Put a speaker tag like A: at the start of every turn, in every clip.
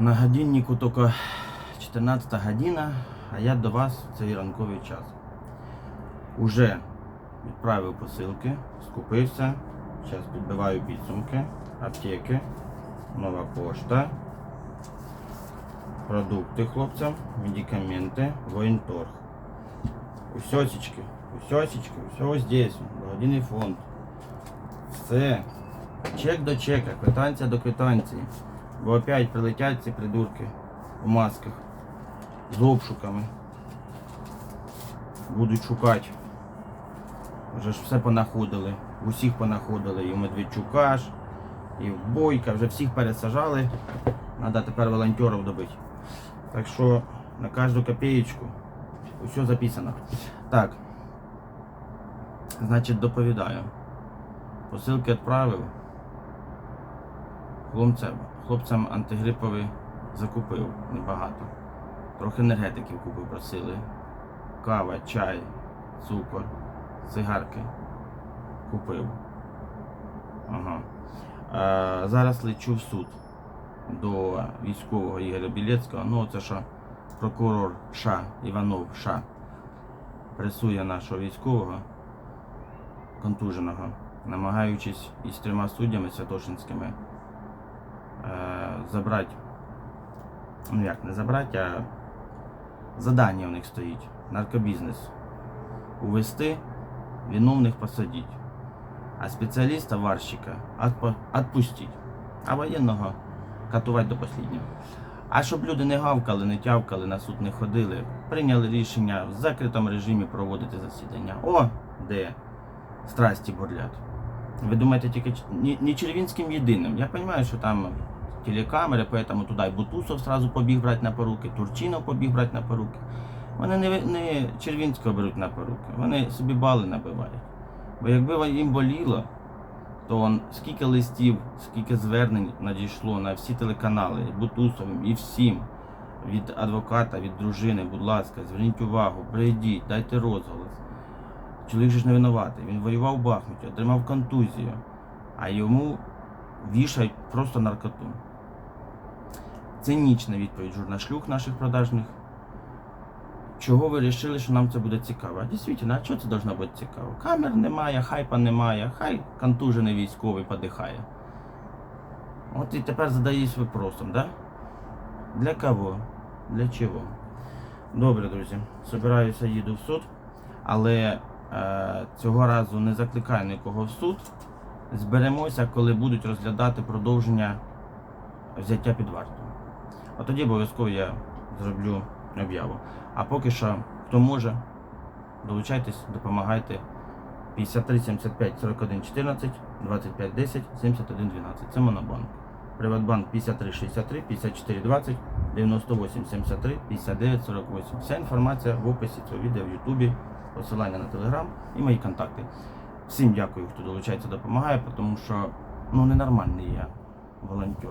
A: На годиннику тільки 14 година, а я до вас в цей ранковий час. Уже відправив посилки, скупився. Зараз підбиваю підсумки, аптеки, нова пошта, продукти хлопцям, медикаменти, воєнторг. Усьосечки, усьосечки, все здесь, благодійний фонд. Все. Чек до чека, квитанція до квитанції. Бо опять прилетять ці придурки в масках з обшуками. Будуть шукати. Вже ж все понаходили. Усіх понаходили. І Медведчука ж, і в Бойка, вже всіх пересажали. Треба тепер волонтерів добити. Так що на кожну копеечку усе записано. Так. Значить, доповідаю. Посилки відправив. Хлопцям, хлопцям антигрипові закупив небагато. Трохи енергетиків купив, просили. Кава, чай, цукор, цигарки. Купив. Ага. А, зараз лечу в суд до військового Ігоря Білецького. Ну, це що прокурор США, Іванов США пресує нашого військового контуженого, намагаючись із трьома суддями Святошинськими е, забрати, ну як не забрати, а задання у них стоїть, наркобізнес. Увести, виновних посадити, а спеціаліста варщика отпо- а воєнного катувати до останнього. А щоб люди не гавкали, не тявкали, на суд не ходили, прийняли рішення в закритому режимі проводити засідання. О, де страсті бурлять. Ви думаєте, тільки не, Червінським єдиним. Я розумію, що там телекамери, поэтому туди і Бутусов сразу побіг брати на поруки, Турчинов побіг брати на поруки. Вони не, не Червінського беруть на поруки, вони собі бали набивають. Бо якби їм боліло, то он, скільки листів, скільки звернень надійшло на всі телеканали, Бутусовим і всім. Від адвоката, від дружини, будь ласка, зверніть увагу, прийдіть, дайте розголос. Чоловік же ж не винуватий. Він воював в Бахмуті, отримав контузію, а йому вішають просто наркоту. Цинічна відповідь журнашлюх наших продажних. Чого ви вирішили, що нам це буде цікаво? А дійсно, а чого це должно бути цікаво? Камер немає, хайпа немає, хай контужений військовий подихає. От і тепер задаюсь вопросом, да? Для кого? Для чого? Добре, друзі. Собираюся, їду в суд, але цього разу не закликаю нікого в суд. Зберемося, коли будуть розглядати продовження взяття під варту. А тоді обов'язково я зроблю об'яву. А поки що, хто може, долучайтесь, допомагайте. 53 75 41 14 25 10 71 12. Це Монобанк. Приватбанк 53 63 54 20 98 73 59 48. Вся інформація в описі цього відео в Ютубі, посилання на Телеграм і мої контакти. Всім дякую, хто долучається, допомагає, тому що ну ненормальний я волонтер.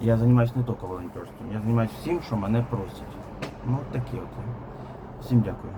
A: Я займаюся не тільки волонтерством, я займаюся всім, що мене просять. Ну такі от. Всім дякую.